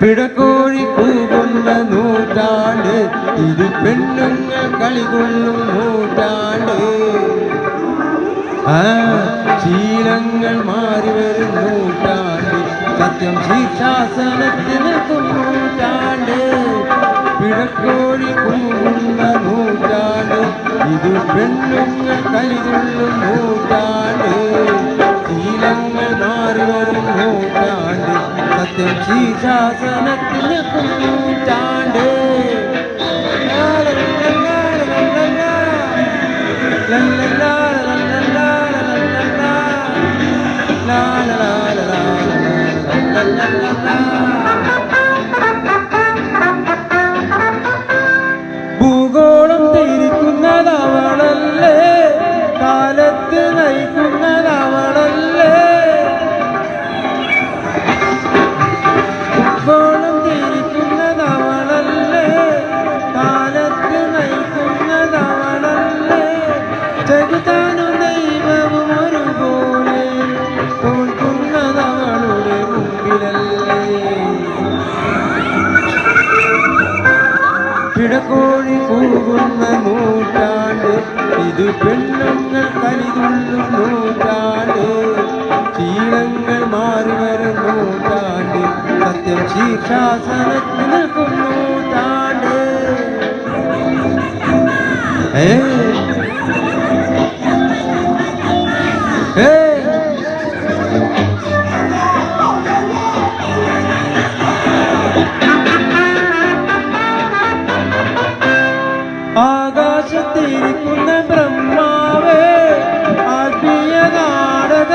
പിടക്കോഴി കൂകുന്ന നൂറ്റാണ്ട് ഇത് പെണ്ണുങ്ങൾ കളികൊള്ളും നൂറ്റാണ്ട്. ശീലങ്ങൾ മാറി വരും നൂറ്റാണ്ട് സത്യം ശീർഷാസനത്തിന് നൂറ്റാണ്ട്. പിടക്കോഴി കൂകുന്ന നൂറ്റാണ്ട് ഇത് പെണ്ണുങ്ങൾ കളികൊള്ളും ശീർഷാസനത്തിൽ നിൽക്കും നൂറ്റാണ്ട് ഭൂഗോളം തിരിക്കുന്നതവളല്ലേ മുമ്പിലല്ലേ. പിടക്കോഴി കൂകുന്ന നൂറ്റാണ്ട് ഇത് പെണ്ണുങ്ങൾ കലിതുള്ളും നൂറ്റാണ്ട് ശീലങ്ങൾ മാറി വരും നൂറ്റാണ്ട് സത്യം ശീർഷാസനത്തിൽ നിൽക്കും നൂറ്റാണ്ട്. ഏ? ആകാശത്തിരിക്കുന്ന ബ്രഹ്മാവേ ആത്മീയ നാടക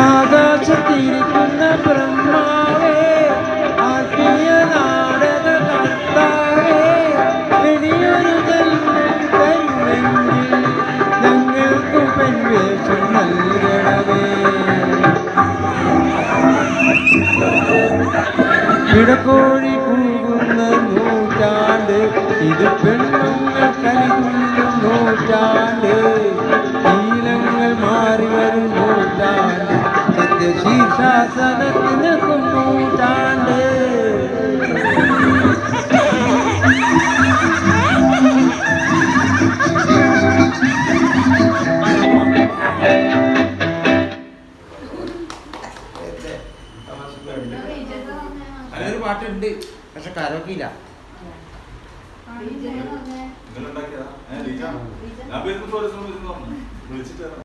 ആകാശത്തിരിക്കുന്ന ബ്രഹ്മാവേ ആത്മീയ നാടക ഇനിയൊരു ജന്മം ഞങ്ങൾക്ക് പെൺവേഷം നൽകണമേ. ഇത് പെണ്ണുങ്ങൾ കലിതുള്ളും നൂറ്റാണ്ട്. ശീലങ്ങൾ മാറി വരും നൂറ്റാണ്ട്. സത്യശീർഷാസനത്തിൽ നിൽക്കും നൂറ്റാണ്ട്. പാട്ടുണ്ട്. പക്ഷെ കരോക്കില്ല ഇന്നലെ ഉണ്ടാക്കിയതാ ഏഹ് ലീജാണോ ഞാൻ വരുന്ന ടൂറിസം വിളിച്ചിട്ടാണ്